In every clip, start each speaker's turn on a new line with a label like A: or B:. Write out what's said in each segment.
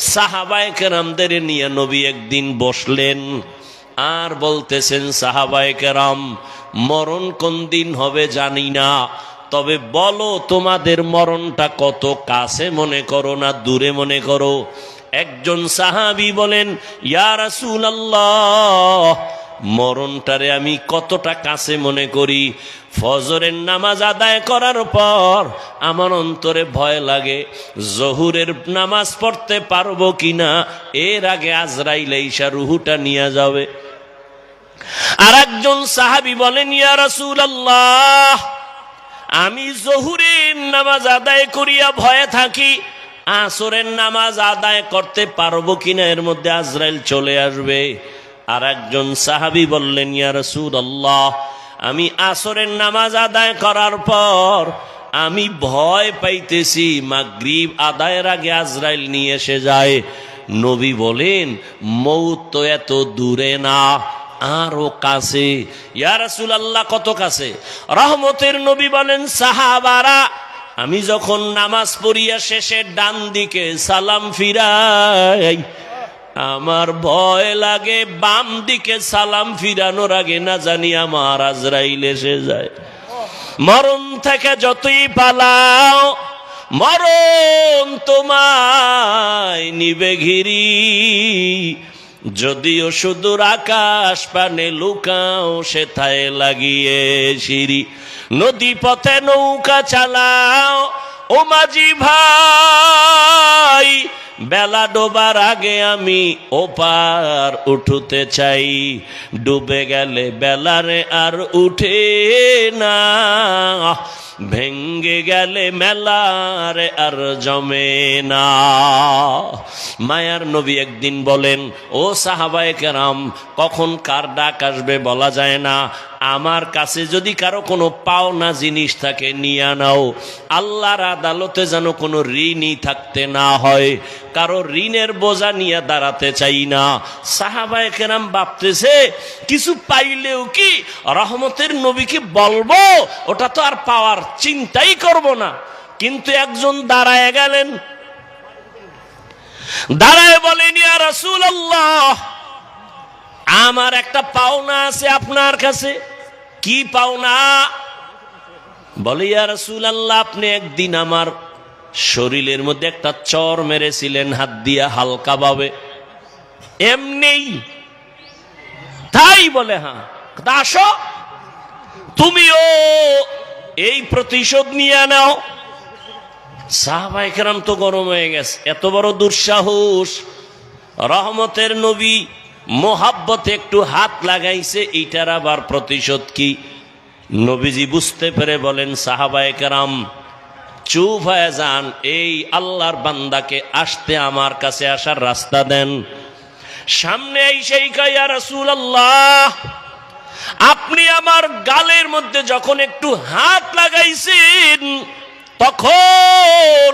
A: সাহাবায় কেরামদের নিয়ে নবী একদিন বসলেন আর বলতেছেন সাহাবায় কেরাম মরণ কোন দিন হবে জানি না, তবে বলো তোমাদের মরণটা কত, কাছে মনে করো না দূরে মনে করো? একজন সাহাবি বলেন ইয়ারাসূল আল্লাহ মরণটারে আমি কতটা কাছে মনে করি। ফজরের নামাজ আদায় করার পর আমার অন্তরে ভয় লাগে, জহুরের নামাজ পড়তে পারব কিনা, এর আগে আজরাইলে ঈশা রুহুটা নিয়ে যাবে। আর একজন সাহাবি বলেন, ইয়া রাসূল আল্লাহ আমি জহুরের নামাজ আদায় করিয়া ভয়ে থাকি, আসরের নামাজ আদায় করতে পারব কিনা, এর মধ্যে আজরাইল চলে আসবে। আর একজন সাহাবি বললেন, ইয়া রসুল আল্লাহ আমি আসরের নামাজ আদায় করার পর আমি ভয় পাইতেছি, মাগরিব আদায়ের আগে আজরাইল নিয়ে এসে যায়। নবী বলেন, মৌত তো এত দূরে না, আরও কাছে। ইয়া আল্লাহ কত কাছে? রহমতের নবী বলেন, সাহাবারা, আমি যখন নামাজ পড়িয়া শেষে ডান দিকে সালাম ফিরাই আমার ভয় লাগে, বাম দিকে সালাম ফিরানোর আগে না জানি আমার আজরাইল এসে যায়। মরণ থেকে যতই পালাও, মরণ তোমায় নিবে ঘিরি। যদিও সুদূর আকাশ পানে লুকাও, সেথায় লাগিয়ে সিঁড়ি। নদী পথে নৌকা চালাও, ও মাঝি ভাই বেলা ডোবার আগে আমি ওপার উঠতে চাই। ডুবে গেলে বেলারে আর উঠে না। ভেঙ্গে গেলে মেলারে আর জমে না। মায়ার নবী একদিন বলেন, ও সাহাবায়ে কেরাম, কখন কার ডাক আসবে বলা যায় না। আমার কাছে যদি কারও কোনো পাওনা জিনিস থাকে, নিয়ে নাও। আল্লাহর আদালতে যেন কোনো ঋণই থাকতে না হয়। কারও ঋণের বোঝা নিয়ে দাঁড়াতে চাই না। সাহাবায়ে কেরাম ভাবতেছে, কিছু পাইলেও কি রহমতের নবীকে বলব? ওটা তো আর পাওয়ার চিন্তাই করব না। কিন্তু একজন দাঁড়ায় গেলেন। দাঁড়ায় বলেন আমার একটা পাওনা আছে আপনার কাছে। কি পাওনা বলে রাসূল আল্লাহ আপনি একদিন আমার শরীরের মধ্যে একটা চর মেরেছিলেন, হাত দিয়া হালকা ভাবে। এমনি তাই বলে হ্যাঁ আসো। তুমিও এই প্রতিশোধ নিয়ে নাও। সাহাবাইকেরাম তো গরম হয়ে গেছে। এত বড় দুঃসাহস। রহমতের নবী মোহাব্বতে একটু হাত লাগাইছে এইটার আবার প্রতিশোধ কি? নবীজি বুঝতে পেরে বলেন সাহাবাইকেরাম চুপ হয়ে যান, এই আল্লাহর বান্দাকে আসতে আমার কাছে আসার রাস্তা দেন। সামনে এই সেই কাইয়া রসুল আল্লাহ আপনি আমার গালের মধ্যে যখন একটু হাত লাগাইছেন, তখন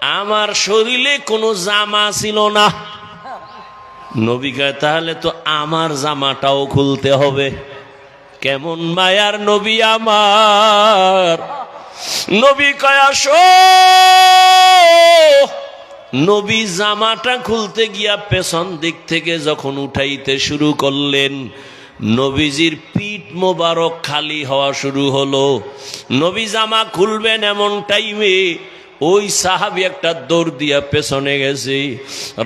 A: আমার শরীরে কোনো জামা ছিল না। নবী কয়, তাহলে তো আমার জামাটাও খুলতে হবে। কেমন মায়ার নবী আমার। নবী কয়, আসো। নবী জামাটা খুলতে গিয়া পেছন দিক থেকে যখন উঠাইতে শুরু করলেন, নবীজির পিঠ মোবারক খালি হওয়া শুরু হলো। নবী জামা খুলবেন এমন টাইমে ওই সাহাবি একটা দৌড় দিয়া পেছনে গেছে।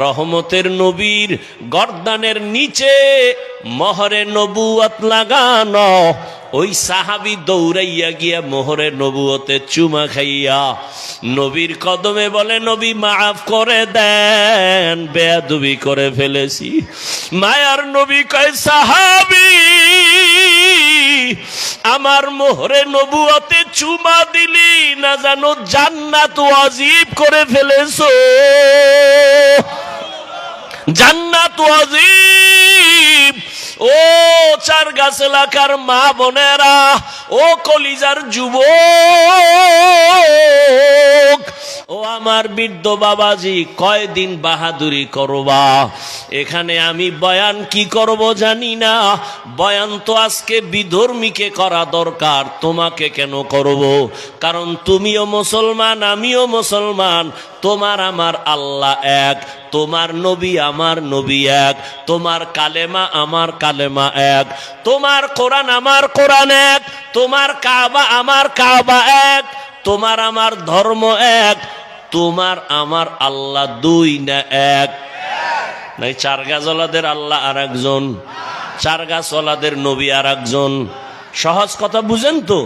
A: রহমতের নবীর গর্দানের নিচে মহরে নবুয়াত লাগানো। ওই সাহাবি দৌড়াইয়া গিয়া মোহরে নবুয়তে চুমা খাইয়া নবীর কদমে বলে, নবী, মাফ করে দেন, বেয়াদুবি করে ফেলেছি। মায়ার নবী কয়, সাহাবি আমার মোহরে নবুয়াতে চুমা দিলি না জানো জান্নাত ওয়াজিব করে ফেলেছো। জান্নাত ওয়াজিব ও চার গাছ এলাকার মা বোনেরা, ও কলিজার যুব ও আমার বৃদ্ধ বাবাজি, কয়দিন বাহাদুরি করবা? এখানে আমি বয়ান কি করব জানি না। বয়ান তো আজকে বিধর্মীকে করা দরকার, তোমাকে কেন করব? কারণ তুমিও মুসলমান, আমিও মুসলমান, তোমার আমার আল্লাহ এক, তোমার নবী আমার নবী এক, তোমার কালেমা আমার কালেমা এক। তোমার কোরআন আমার কোরআন এক, তোমার কাবা আমার কাবা এক, তোমার আমার ধর্ম এক, তোমার আমার আল্লাহ দুই না এক। নাই, চার গাছওয়ালাদের আল্লাহ আর একজন চার গাছওয়ালাদের নবী আর একজন সহজ কথা বুঝেন তো?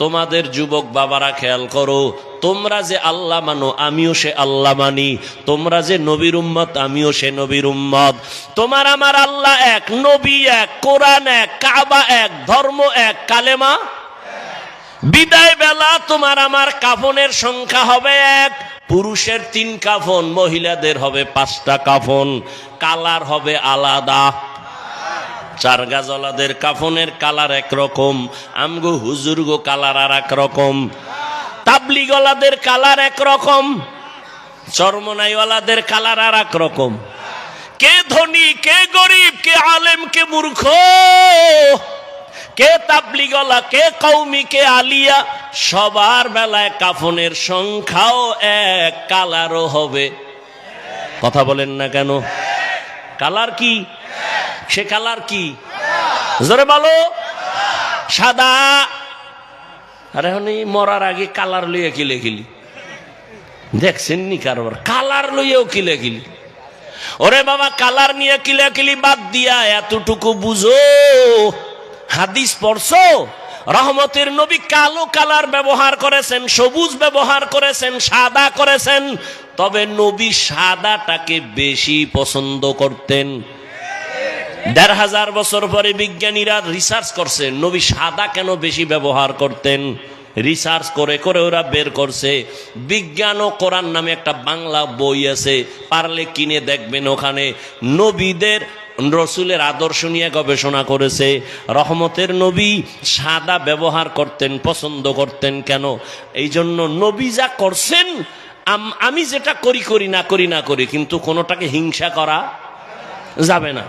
A: তোমাদের যুবক বাবারা খেয়াল করো, তোমরা যে আল্লাহ মানো, আমিও সে আল্লাহ মানি। তোমরা যে নবীর উম্মত, আমিও সে নবীর উম্মত। তোমার আমার আল্লাহ এক, নবী এক, কোরআন এক, কাবা এক, ধর্ম এক, কালেমা বিদায় বেলা তোমার আমার কাফনের সংখ্যা হবে এক, পুরুষের তিন কাফন, মহিলাদের হবে পাঁচটা কাফন, কালার হবে আলাদা। চার গাজলাদের কাফনের কালার একরকম, আমগো হুজুরগো কালার আর এক রকম তাবলিগলাদের কালার একরকম, চর্মনাইওয়ালাদের কালার আর এক রকম কে ধনী, কে গরিব, কে আলেম, কে মূর্খ, কে তাবলিগলা, কে কৌমি কে আলিয়া, সবার বেলায় কাফনের সংখ্যাও এক, কালারও হবে। কথা বলেন না কেন? কালার কি? সে কালার কি? জোরে বলো। সাদা। আর মরার আগে কালার লইয়া কিলে কিলি দেখছেন নি কারবার? কালার লইয়াও কিলে কিলি ওরে বাবা, কালার নিয়ে কিলে কিলি বাদ দিয়া, এতটুকু বুঝো। হাদিস পড়ছো? রহমতের নবী কালো কালার ব্যবহার করেছেন, সবুজ ব্যবহার করেছেন, সাদা করেছেন। তবে নবী সাদাটাকে বেশি পছন্দ করতেন। দেড় হাজার বছর পরে বিজ্ঞানীরা রিসার্চ করছেন নবী সাদা কেন বেশি ব্যবহার করতেন? রিসার্চ করে করে ওরা বের করছে। বিজ্ঞান ও কোরআন নামে একটা বাংলা বই আছে, পারলে কিনে দেখবেন ওখানে। নবীদের, রসুলের আদর্শ নিয়ে গবেষণা করেছে। রহমতের নবী সাদা ব্যবহার করতেন, পছন্দ করতেন কেন? এই জন্য নবী যা করছেন আমি যেটা করি করি না করি না করি, কিন্তু কোনোটাকে হিংসা করা যাবে না।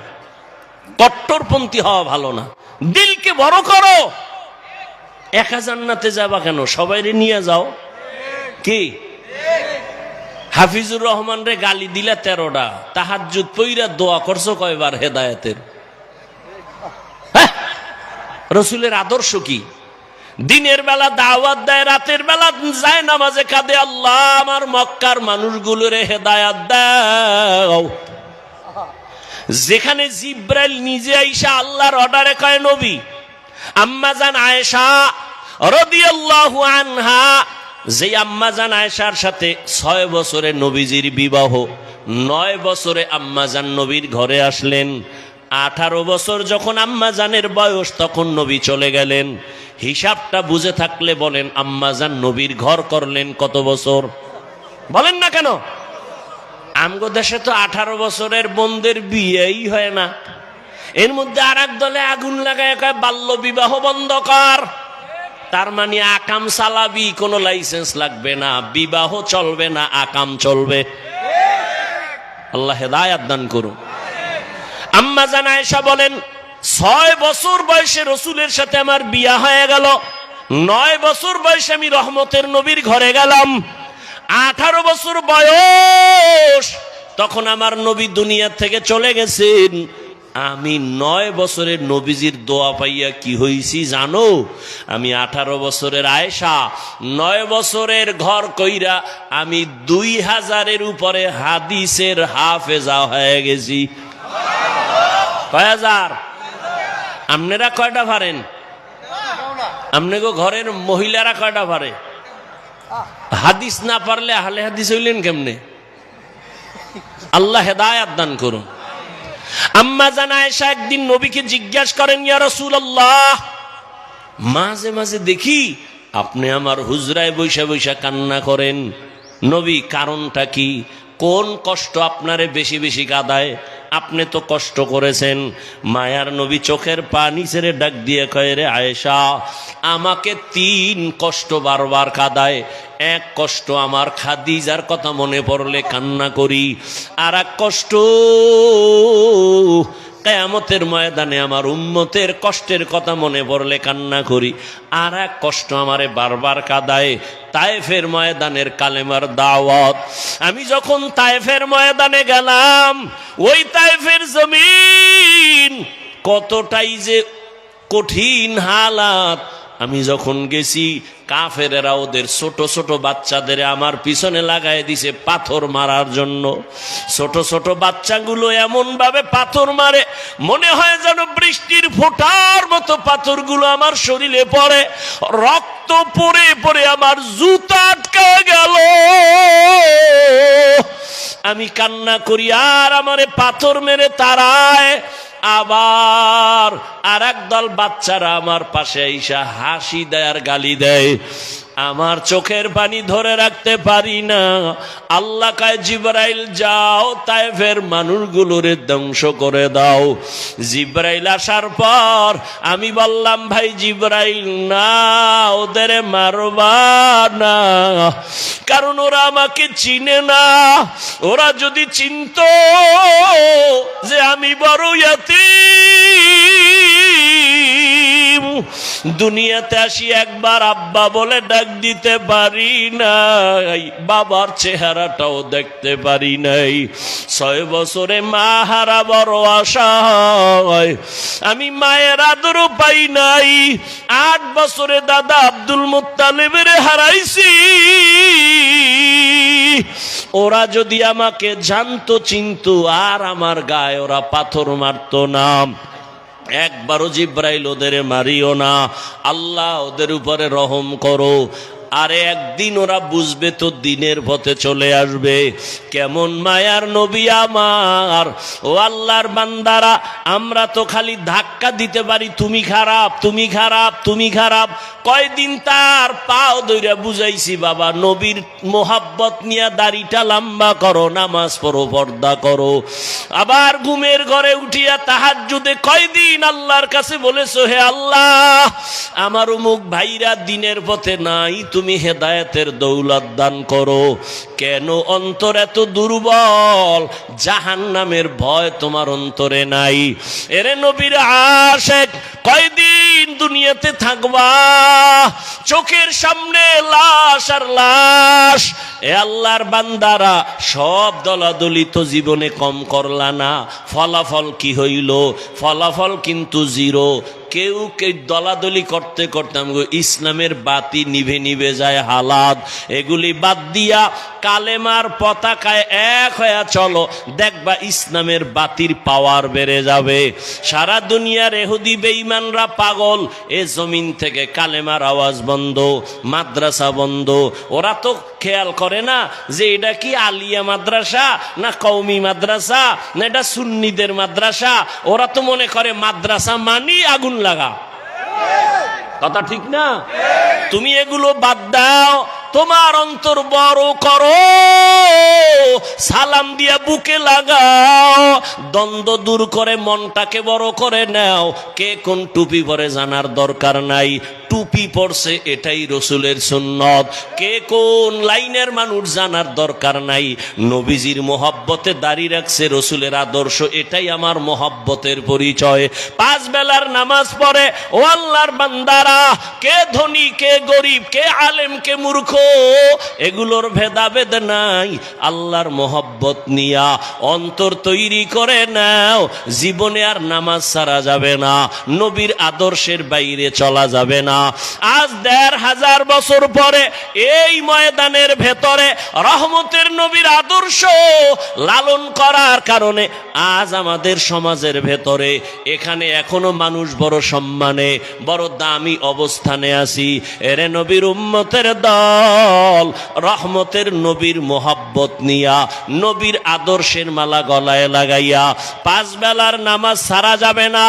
A: কট্টরপন্থী হওয়া ভালো না। দিলকে বড় করো। একা জান্নাতে যাবা কেন? সবাই নিয়ে যাও। কি? হাফিজুর রহমান রে গালি দিলা তেরোটা। তাহাজুদ পইরা দোয়া করছ কয়বার হেদায়তের? হ্যাঁ? রসুলের আদর্শ কি? দিনের বেলা দাওয়াত দেয়, রাতের বেলা যায় নামাজে কাঁদে, আল্লাহ আমার মক্কার মানুষগুলোরে হেদায়াত দাও। যেখানে জিব্রাইল নিজে আইসা আল্লাহর অর্ডারে কয়, নবী, আম্মাজান আয়েশা রাদিয়াল্লাহু আনহা। যে আম্মা জান আয়েশার সাথে ছয় বছরে নবীজির বিবাহ, নয় বছরে আম্মা জান নবীর ঘরে আসলেন। আঠারো বছর যখন আম্মা জানের বয়স, তখন নবী চলে গেলেন। হিসাবটা বুঝে থাকলে বলেন, আম্মাজান নবীর ঘর করলেন কত বছর? বলেন না কেন? আমগো দেশে তো আঠারো বছরের বোনদের বিয়েই হয় না। এর মধ্যে আর দলে আগুন লাগায়, কয়, বাল্য বিবাহ বন্ধ কর। তার মানে আকাম চালাবি কোনো লাইসেন্স লাগবে না। বিবাহ চলবে না, আকাম চলবে। আল্লাহ হেদায়াত দান করুন। আম্মা জানা এসা বলেন, ছয় বছর বয়সে রসুলের সাথে আমার বিয়া হয়ে গেল। নয় বছর বয়সে আমি রহমতের নবীর ঘরে গেলাম। আঠারো বছর বয়স। তখন আমার নবী দুনিয়া থেকে চলে গেছেন। আমি নয় বছরের নবীজির দোয়া পাইয়া কি হইছি জানো? আমি আঠারো বছরের আয়েশা, নয় বছরের ঘর কইরা আমি দুই হাজারের উপরে হাদিসের হাফেজা হয়ে গেছি। কয় হাজার? আপনারা কয়টা পারেন? আপনাকে ঘরের মহিলারা কয়টা পারে? হাদিস না পারলে আহলে হাদিস হইলেন কেমনে? আল্লাহ হেদায়াত দান করুন। আম্মা জানা এসা একদিন নবীকে জিজ্ঞাসা করেন, ইয়া রাসূলুল্লাহ, মাঝে মাঝে দেখি আপনি আমার হুজরায় বৈশা বৈশা কান্না করেন। নবী, কারণটা কি? কোন কষ্ট আপনারে বেশি বেশি কাদায়? আপনি তো কষ্ট করেছেন। মায়ার নবী চোখের পানি ছেড়ে ডাক দিয়ে কয়ে, রে আয়েশা, আমাকে তিন কষ্ট বারবার কাদায় এক কষ্ট আমার খাদিজার কথা মনে পড়লে কান্না করি। আর এক কষ্ট কেয়ামতের ময়দানে আমার উম্মতের কষ্টের কথা মনে পড়লে কান্না করি। আর এক কষ্ট আমারে বারবার কাদায় তায়েফের ময়দানের কালেমার দাওয়াত। আমি যখন তায়েফের ময়দানে গেলাম, ওই তায়েফের জমিন কতটাই যে কঠিন হালাত আমি যখন গেছি, কাফেরেরা ওদের ছোট ছোট বাচ্চাদের আমার পিছনে লাগাই দিছে পাথর মারার জন্য। ছোট ছোট বাচ্চাগুলো এমন ভাবে পাথর মারে, মনে হয় যেন বৃষ্টির ফোঁটার মতো পাথরগুলো আমার শরীরে পড়ে। রক্ত পড়ে পড়ে আমার জুতা আটকা গেল। আমি কান্না করি, আর আমারে পাথর মেরে তারায় আবার আর দল বাচ্চারা আমার পাশে আইসা হাসি দেয় আর গালি দেয়। আমার চোখের পানি ধরে রাখতে পারি না। আল্লাহ কায়, জিব্রাইল, যাও, তাইফের মানুষগুলোরে ধ্বংস করে দাও। জিব্রাইল আসার পর আমি বললাম, ভাই জিব্রাইল, না, ওদের মারবা না। কারণ ওরা আমাকে চিনে না। ওরা যদি চিনত যে আমি বড় ইয়াতীম। দুনিয়াতে আসি একবার আব্বা বলে ডাক দিতে পারি নাই, বাবার চেহারাটাও দেখতে পারি নাই। ছয় বছরে মা হারা বড় আশা আমি মায়ের আদরও পাই নাই। আট বছরে দাদা আব্দুল মুত্তালিবের হারাইছি। ওরা যদি আমাকে জানতো, চিনতো, আর আমার গায়ে ওরা পাথর মারতো না। একবারও জিব্রাইল ওদের মারিও না। আল্লাহ ওদের উপরে রহম করো। আরে একদিন ওরা বুঝবে তো দিনের পথে চলে আসবে। কেমন মায়ার নবী আমার। ও আল্লাহর বান্দারা, আমরা তো খালি ধাক্কা দিতে পারি, তুমি খারাপ তুমি খারাপ তুমি খারাপ। কয়দিন তার পাও দইরা বুঝাইছি, বাবা, নবীর মোহাব্বত নিয়ে দাড়িটা লম্বা করো, নামাজ পড়ো, পর্দা করো। আবার ঘুমের ঘরে উঠিয়া তাহার যুদে কয়দিন আল্লাহর কাছে বলেছ, হে আল্লাহ, আমার মুখ ভাইরা দিনের পথে নাই তুমি হেদায়েতের দৌলত দান করো। কেন অন্তর এত দুর্বল? জাহান নামের ভয় তোমার অন্তরে নাই। এরে নবীর আশেক, কয়দিন দুনিয়াতে থাকবা? চোখের সামনে লাশ আর লাশ। এ আল্লাহর বান্দারা সব দলাদলি তো জীবনে কম করলা না। ফলাফল কি হইল? ফলাফল কিন্তু জিরো। কেউ কেউ দলাদলি করতে করতে আমাকে ইসলামের বাতি নিভে নিভে যায়, হালাত। এগুলি বাদ দিয়া কালেমার পতাকায় এক হয়ে চলো, দেখবা ইসলামের বাতির পাওয়ার বেড়ে যাবে। সারা দুনিয়ার এহুদি বেঈমানরা পাগল, এ জমিন থেকে কালেমার আওয়াজ বন্ধ, মাদ্রাসা বন্ধ। ওরা তো খেয়াল করে না যে এটা কি আলিয়া মাদ্রাসা না কৌমি মাদ্রাসা না এটা সুন্নিদের মাদ্রাসা। ওরা তো মনে করে মাদ্রাসা মানি আগুন লাগা। কথা ঠিক না? তুমি এগুলো বাদ দাও তোমার অন্তর বড় করো। সালাম দিয়া বুকে লাগাও। দ্বন্দ্ব দূর করে, মনটাকে বড় করে নাও। কে কোন টুপি পরে জানার দরকার নাই। টুপি পরছে এটাই রসুলের সুন্নত। কে কোন লাইনের মানুষ জানার দরকার নাই। নবীজির মোহাব্বতে দাঁড়িয়ে রাখছে রসুলের আদর্শ, এটাই আমার মোহাব্বতের পরিচয়। পাঁচ বেলার নামাজ পড়ে, ও আল্লাহর বান্দারা, কে ধনী, কে গরিব, কে আলেম, কে মূর্খ, এগুলোর ভেদাভেদ নাই। আল্লাহর মোহব্বত নিয়া অন্তর তৈরি করে নাও। জীবনে আর নামাজ সারা যাবে না। নবীর আদর্শের বাইরে চলা যাবে না। আজ দেড় হাজার বছর পরে এই ময়দানের ভেতরে রহমতের নবীর আদর্শ লালন করার কারণে আজ আমাদের সমাজের ভেতরে এখানে এখনও মানুষ বড় সম্মানে, বড় দামি অবস্থানে আছি। এরে নবীর উম্মতের দল, রহমতের নবীর মোহাব্বত নিয়া নবীর আদর্শের মালা গলায় লাগাইয়া, পাঁচ বেলার নামাজ সারা যাবে না,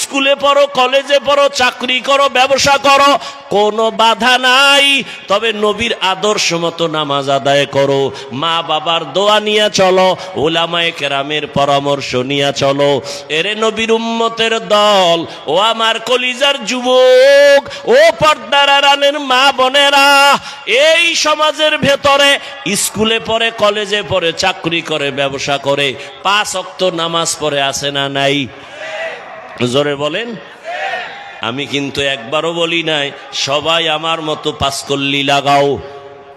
A: স্কুলে পড়ো, কলেজে পড়ো, চাকরি করো, ব্যবসা করো, কোনো বাধা নাই। তবে নবীর আদর্শ মতো নামাজ আদায় করো, মা বাবার দোয়া নিয়ে চলো, ওলামায়ে কেরামের পরামর্শ নিয়ে চলো। এরে নবীর উম্মতের দল, ও আমার কলিজার যুবক, ও পর্দার আড়ালের মা বোনেরা, এই সমাজের ভেতরে স্কুলে পড়ে, কলেজে পড়ে চাকরি করে, ব্যবসা করে, পাঁচ অক্ত নামাজ পরে আসে না নাই? জোরে বলেন। আমি কিন্তু একবারও বলি নাই, সবাই আমার মতো পাসকল্লি লাগাও।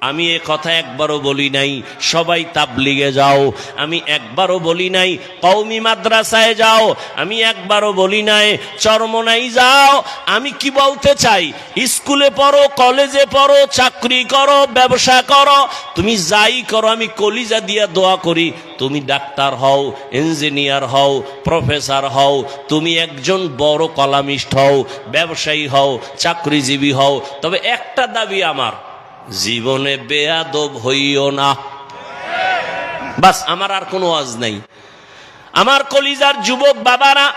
A: আমি এ কথা একবারও বলি নাই, সবাই তাবলিগে যাও। আমি একবারও বলি নাই কৌমি মাদ্রাসায় যাও। আমি একবারও বলি নাই, চরমনাই যাও। আমি কি বলতে চাই? স্কুলে পড়ো, কলেজে পড়ো, চাকরি করো, ব্যবসা করো। তুমি যাই করো, আমি কলিজা দিয়া দোয়া করি, তুমি ডাক্তার হও, ইঞ্জিনিয়ার হও, প্রফেসর হও, তুমি একজন বড় কলামিস্ট হও, ব্যবসায়ী হও, চাকরিজীবী হও। তবে একটা দাবি আমার জীবনে বেয়াদব হইও না। বাস, আমার আর কোনো আজ নাই। আমার কলিজার যুবক বাবারা,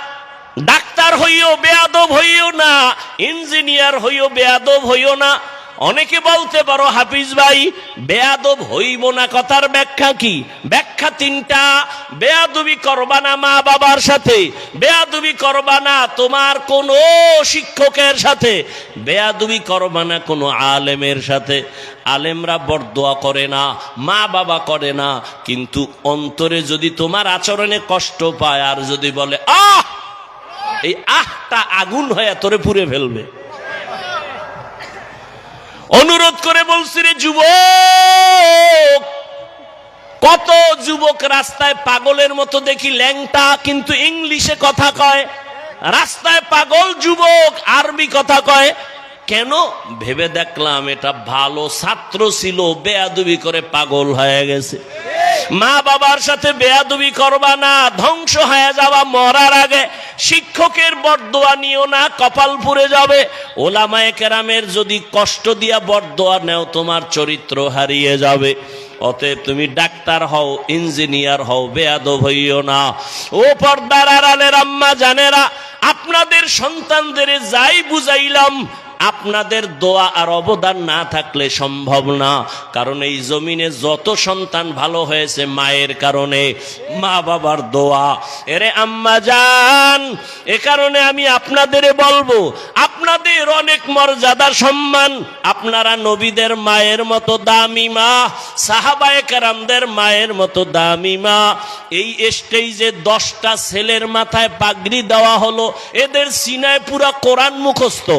A: ডাক্তার হইও বেয়াদব হইও না, ইঞ্জিনিয়ার হইও বেয়াদব হইও না। অনেকে বলতে পারো, হাফিজ ভাই, বেয়াদব হইব না, কথার ব্যাখ্যা কি? ব্যাখ্যা তিনটা। বেয়াদবি করবা না মা বাবার সাথে, বেয়াদবি করবা না তোমার কোনো শিক্ষকের সাথে, বেয়াদবি করবা না কোনো আলেমের সাথে। আলেমরা বরদোয়া করে না, মা বাবা করে না, কিন্তু অন্তরে যদি তোমার আচরণে কষ্ট পায় আর যদি বলে, আহ! এই আহটা আগুন হয়ে তোরে পুড়ে ফেলবে। অনুরোধ করে বলছি রে যুবক, কত যুবক রাস্তায় পাগলের মতো দেখি ল্যাংটা, কিন্তু ইংলিশে কথা কয়। রাস্তায় পাগল যুবক, আরবি কথা কয়। কেন? ভেবে দেখলাম এটা ভালো ছাত্র ছিল, বেয়াদুবি করে পাগল হয়ে গেছে। মা বাবার সাথে বেয়াদুবি করবা না, ধ্বংস হয়ে যাওয়া, মরার আগে শিক্ষকের বরদোয়া নিও না কপাল পুড়ে যাবে। ওলামায়ে কেরামের যদি কষ্ট দিয়া বরদোয়া নেও, তোমার চরিত্র হারিয়ে যাবে। অতএব তুমি ডাক্তার হও, ইঞ্জিনিয়ার হও, বেয়াদব হইও না। ও পর্দার আড়ালের আম্মা জানেরা, আপনাদের সন্তানদের যাই বুঝাইলাম আপনাদের দোয়া আর অবদান না থাকলে সম্ভব না। কারণ এই জমিনে যত সন্তান ভালো হয়েছে মায়ের কারণে, মা বাবার দোয়া। এরে আম্মা যান এ কারণে আমি আপনাদের বলব, আপনাদের অনেক মর্যাদা সম্মান। আপনারা নবীদের মায়ের মতো দামি মা, সাহাবায়ে কারামদের মায়ের মতো দামি মা। এই স্টেজে দশটা ছেলের মাথায় পাগড়ি দেওয়া হলো, এদের সিনায় পুরা কোরআন মুখস্থ।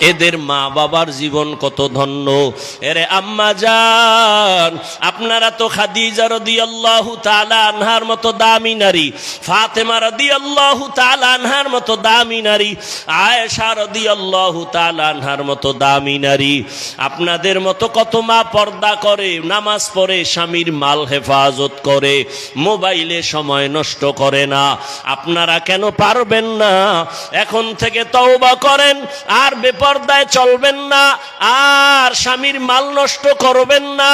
A: এদের মা বাবার জীবন কত ধন্য। এরে আম্মা যান আপনারা তো খাদিজা রাদিয়াল্লাহু তাআলা আনহার মতো দামি নারী, ফাতেমা রাদিয়াল্লাহু তাআলা আনহার মতো দামি নারী, আয়েশা রাদিয়াল্লাহু তাআলা আনহার মতো দামি নারী। আপনাদের মতো কত মা পর্দা করে, নামাজ পড়ে, স্বামীর মাল হেফাজত করে, মোবাইলে সময় নষ্ট করে না। আপনারা কেন পারবেন না? এখন থেকে তওবা করেন, আর বেপর্দায় চলবেন না, আর স্বামীর মাল নষ্ট করবেন না,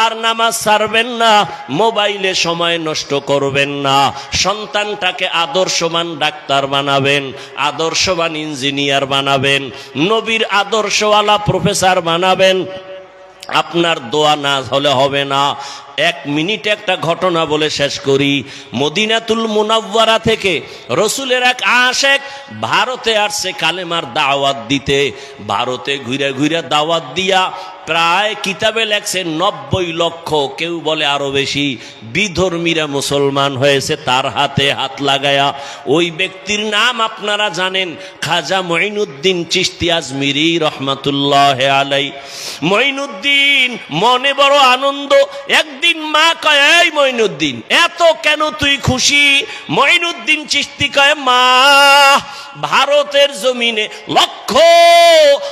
A: আর নামাজ ছাড়বেন না, মোবাইলে সময় নষ্ট করবেন না। সন্তানটাকে আদর্শবান ডাক্তার বানাবেন, আদর্শবান ইঞ্জিনিয়ার বানাবেন, নবীর আদর্শওয়ালা প্রফেসর বানাবেন। আপনার দোয়া না হলে হবে না। এক মিনিটে একটা ঘটনা বলে শেষ করি। মদিনাতুল মুনাব্বারা থেকে রসুলের এক আশেক ভারতে আসছে কালেমার দাওয়াত দিতে। ভারতে ঘুরে ঘুরে দাওয়াত দিয়া প্রায় কিতাবে লেখছে নব্বই লক্ষ, কেউ বলে আরও বেশি। বিধর্মীরা মুসলমান হয়েছে, তার হাতে হাত লাগায়া। ওই ব্যক্তির নাম আপনারা জানেন, খাজা মঈনুদ্দিন চিস্তি আজমিরি রহমাতুল্লাহ আলাই মঈনুদ্দিন মনে বড় আনন্দ, একদিন মা কয়, এই মঈনুদ্দিন, এত কেন তুই খুশি? মঈনুদ্দিন চিস্তি কয়, মা, ভারতের জমিনে লক্ষ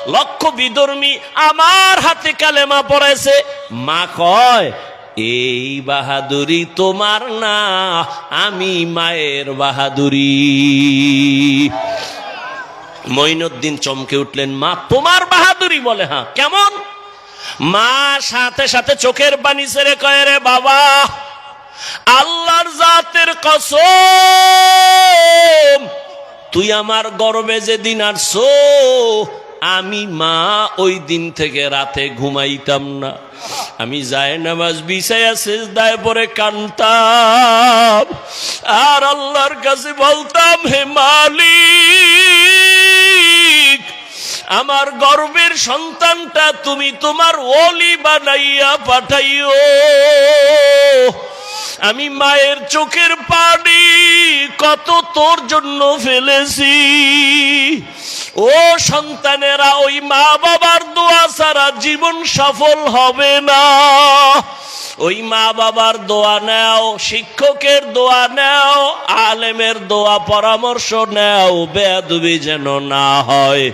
A: লক্ষ বিধর্মী আমার হাতে কালেমা পড়েছে মা কয়, এই বাহাদুরি তোমার না, আমি মায়ের বাহাদুরি। মঈনুদ্দিন চমকে উঠলেন, মা, তোমার বাহাদুরি বলে হ্যাঁ কেমন? মা সাথে সাথে চোখের পানি ছেড়ে কয়ে, রে বাবা, আল্লাহর জাতের কসম, তুই আমার গর্বে যেদিন আসছো, আমি মা ওই দিন থেকে রাতে ঘুমাইতাম না। আমি যায় নামাজ বিছাইয়া শেষদায় পরে কানতাম আর আল্লাহর কাছে বলতাম, হে মালিক আমার গর্বের সন্তানটা তুমি তোমার ওলি বানাইয়া পাঠাইও। আমি মায়ের চোখের পানি কত তোর জন্য ফেলেছি। ও সন্তানেরা, ওই মা বাবার দোয়া ছাড়া জীবন সফল হবে না। ওই মা বাবার দোয়া নেও, শিক্ষকের দোয়া নেও, আলেমের দোয়া পরামর্শ নেও বেদবি যেন না হয়।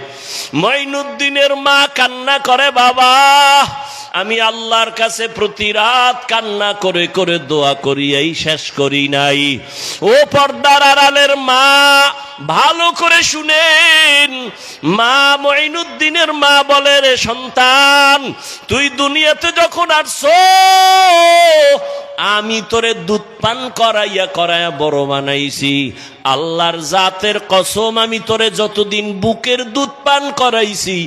A: মঈনুদ্দিনের মা কান্না করে, বাবা আমি আল্লাহর কাছে প্রতি রাত কান্না করে করে দোয়া করি এই শেষ করি নাই। ও পর্দার আড়ালের মা, ভালো করে শুনেন। মা মঈনুদ্দিনের মা বলে, রে সন্তান, তুই দুনিয়াতে যখন আসছো, আমি তোরে দুধ পান করাইয়া করাইয়া বড় বানাইছি। আল্লাহর জাতের কসম, আমি তোরে যতদিন বুকের দুধ পান করাইছি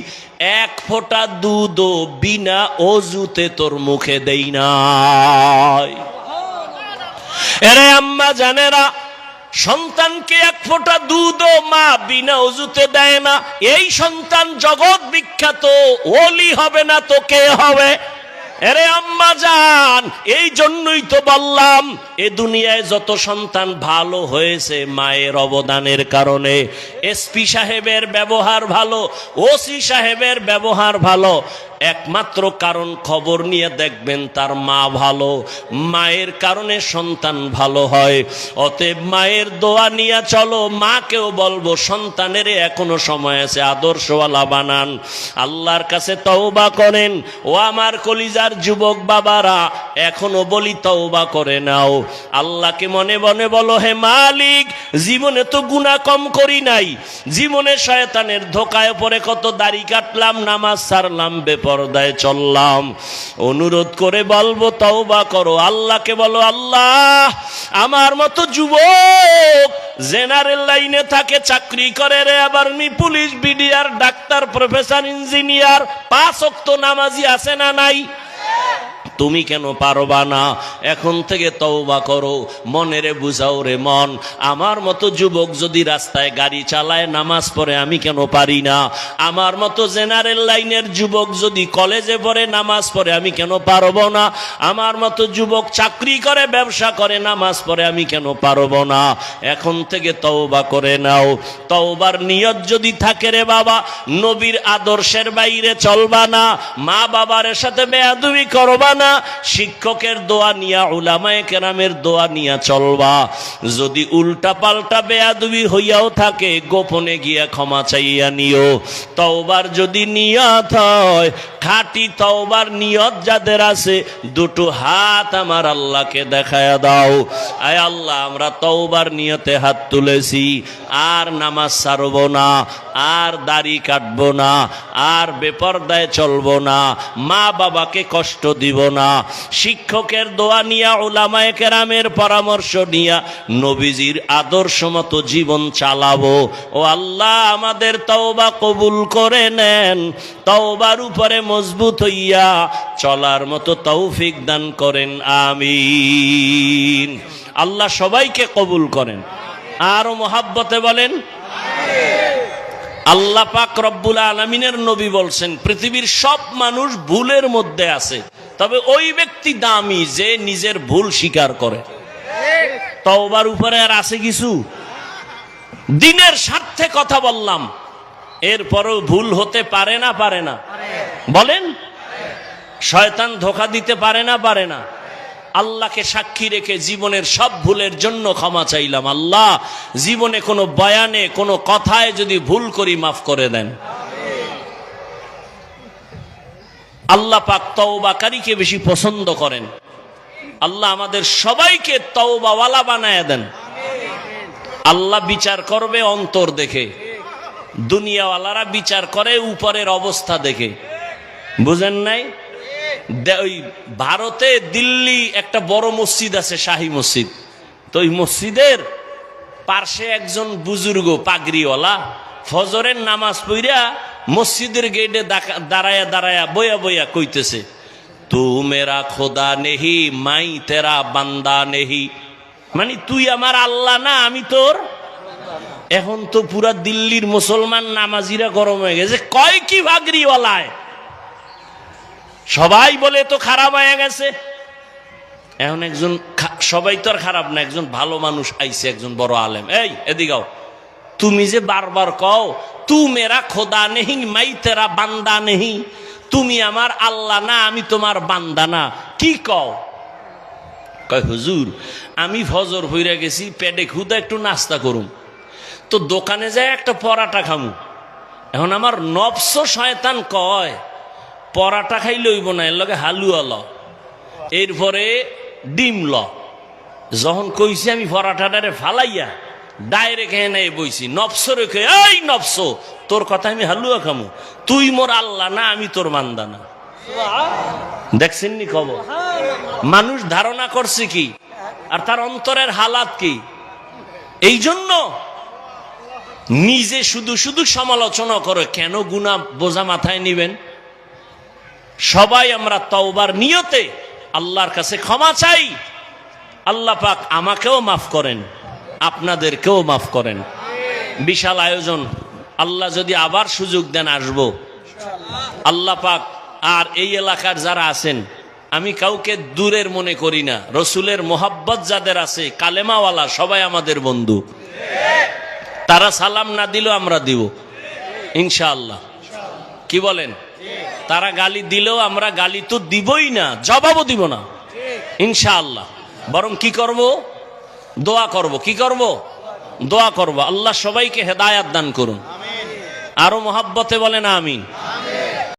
A: এক ফোঁটা দুধও বিনা অজুতে তোর মুখে দেই নাই। এরে আম্মা জানেরা, সন্তানকে এক ফোঁটা দুধও মা বিনা অজুতে দেয় না। এই সন্তান জগৎ বিখ্যাত, ওলি হবে না তো কে হবে। এরে আম্মা জান, এই জন্যই তো বললাম, এ দুনিয়ায় যত সন্তান ভালো হয়েছে মায়ের অবদানের কারণে, এসপি সাহেবের ব্যবহার ভালো, ওসি সাহেবের ব্যবহার ভালো একমাত্র কারণ খবর নিয়ে দেখবেন তার মা ভালো, মায়ের কারণে সন্তান ভালো হয়। অতএব মায়ের দোয়া নিয়ে চলো, মাকেও বলব, সন্তানের এখনও সময় আছে, আদর্শওয়ালা বানান। আল্লাহর কাছে তওবা করেন। ও আমার কলিজার যুবক বাবারা, এখনও বলি তওবা করে নাও। আল্লাহকে মনে মনে বলো, হে মালিক জীবনে তো গুণা কম করি নাই। জীবনে শয়তানের ধোকায় পরে কত দাড়ি কাটলাম, নামাজ সারলাম, বেপরদায় চললাম। অনুরোধ করে বলব, তওবা করো। আল্লাহকে বলো, আল্লাহ, আমার মতো যুবক জেনারেল লাইনে থাকে, চাকরি করে রে আবার me police, BDR, doctor, professor, engineer, পাঁচ অক্ত নামাজি আছে না নাই? তুমি কেন পারবা না? এখন থেকে তওবা করো, মনেরে বুঝাও রে মন। আমার মতো যুবক যদি রাস্তায় গাড়ি চালায়, নামাজ পড়ে, আমি কেন পারি না? আমার মতো জেনারেল লাইনের যুবক যদি কলেজে পড়ে, নামাজ পড়ে, আমি কেন পারব না? আমার মতো যুবক চাকরি করে, ব্যবসা করে, নামাজ পড়ে, আমি কেন পারব না? এখন থেকে তওবা করে নাও। তওবার নিয়ত যদি থাকে রে বাবা, নবীর আদর্শের বাইরে চলবা না মা বাবার সাথে বেয়াদুবি করবা না শিক্ষকের দোয়া নিয়া, উলামায়ে কেরামের দোয়া নিয়া চলবা। যদি উল্টা পাল্টা বেয়াদুবি হইয়াও থাকে, গোপনে গিয়া ক্ষমা চাইয়া নিও। তওবার যদি নিয়ত হয়, খাঁটি তওবার নিয়ত যাদের আছে, দুটো হাত আমার আল্লাহকে দেখায়া দাও। আয় আল্লাহ, আমরা তওবার নিয়তে হাত তুলেছি, আর নামাজ সারব না, আর দাড়ি কাটবো না, আর বেপরদায় চলবো না মা বাবাকে কষ্ট দিব না শিক্ষকের দোয়া নিয়া ওলামায়ে কেরামের পরামর্শ নিয়া নবীজির আদর্শ মতো জীবন চালাবো। ও আল্লাহ, আমাদের তওবা কবুল করে নেন, তওবার উপরে মজবুত হইয়া চলার মতো তৌফিক দান করেন, আমিন। আল্লাহ সবাইকে কবুল করেন। আরও মহাব্বতে বলেন, আল্লাহ পাক রব্বুল আলমিনের নবী বলছেন, পৃথিবীর সব মানুষ ভুলের মধ্যে আছে। তবে ওই ব্যক্তি দামি যে নিজের ভুল স্বীকার করে। তওবার উপরে আর আছে কিছু? দিনের স্বার্থে কথা বললাম, এরপরও ভুল হতে পারে না পারে না। বলেন, শয়তান ধোকা দিতে পারে না পারে না। আল্লাহকে সাক্ষী রেখে জীবনের সব ভুলের জন্য ক্ষমা চাইলাম। আল্লাহ, জীবনে কোনো বয়ানে, কোনো কথায় যদি ভুল করি মাফ করে দেন। আল্লাহ পাক তওবাকারীকে বেশি পছন্দ করেন। আল্লাহ আমাদের সবাইকে তওবাওয়ালা বানায় দেন। আল্লাহ বিচার করবে অন্তর দেখে। দুনিয়াওয়ালারা বিচার করে উপরের অবস্থা দেখে। বুঝেন নাই? ওই ভারতে দিল্লি একটা বড় মসজিদ আছে, শাহী মসজিদ। তো ওই মসজিদের পার্শ্বে একজন বুজুর্গ পাগড়িওয়ালা ফজরের নামাজ পইরা মসজিদের গেটে দাঁড়ায়া দাঁড়ায়া বয়া বয়া কইতেছে তু মেরা খোদা নেহি, মাই তেরা বান্দা নেহি। মানে তুই আমার আল্লাহ না, আমি তোর? এখন তো পুরা দিল্লির মুসলমান নামাজিরা গরম হয়ে গেছে। কয় কি ভাগরিওয়ালায়? সবাই বলে তো খারাপ হয়ে গেছে। এখন একজন সবাই তো আর খারাপ না, একজন ভালো মানুষ আইছে, একজন বড় আলেম। এই এদিকাও তুমি যে বারবার কও, তু মেরা খোদা নেহি, মাই তেরা বান্দা নেহি। তুমি আমার আল্লাহ না, আমি তোমার বান্দা না। কি কও? কয়, হুজুর, আমি ফজর হইরা গেছি, পেটে খুদা একটু নাস্তা করুম। তো দোকানে যায় একটা পরাটা খামু। এখন আমার নবস শয়তান কয়, পরাটা খাইলে হইব না, এর লগে হালুয়া ল। এরপরে ডিম ল। যখন কইছি আমি পরাটাটারে ফালাইয়া ডাইরেক্ট এনে নবস রেখে তোর কথা আমি হালুয়া তুই মোর আল্লাহ না, আমি তোর মান্দা না। দেখছেন খবর? মানুষ ধারণা করছে কি, আর তার অন্তরের হালাত কি? এই জন্য নিজে শুধু শুধু সমালোচনা করে, কেন গুণা বোঝা মাথায় নিবেন? সবাই আমরা তওবার নিয়তে আল্লাহর কাছে ক্ষমা চাই। আল্লাহ পাক আমাকেও মাফ করেন। আপনাদেরকেও মাফ করেন। বিশাল আয়োজন। আল্লাহ যদি আবার সুযোগ দেন আসব। আল্লাহ পাক, আর এই এলাকার যারা আছেন, আমি কাউকে দূরের মনে করি না। রসুলের মোহাব্বত যাদের আছে, কালেমাওয়ালা সবাই আমাদের বন্ধু। তারা সালাম না দিলেও আমরা দিব। ইনশাআল্লাহ। কি বলেন? তারা গালি দিলেও আমরা গালি তো দিবই না, জবাবও দিব না। ইনশাআল্লাহ। বরং কি করব? দোয়া করব। কি করব? দোয়া করব। আল্লাহ সবাইকে হেদায়াত দান করুন। আরও মহাব্বতে বলেন আমিন।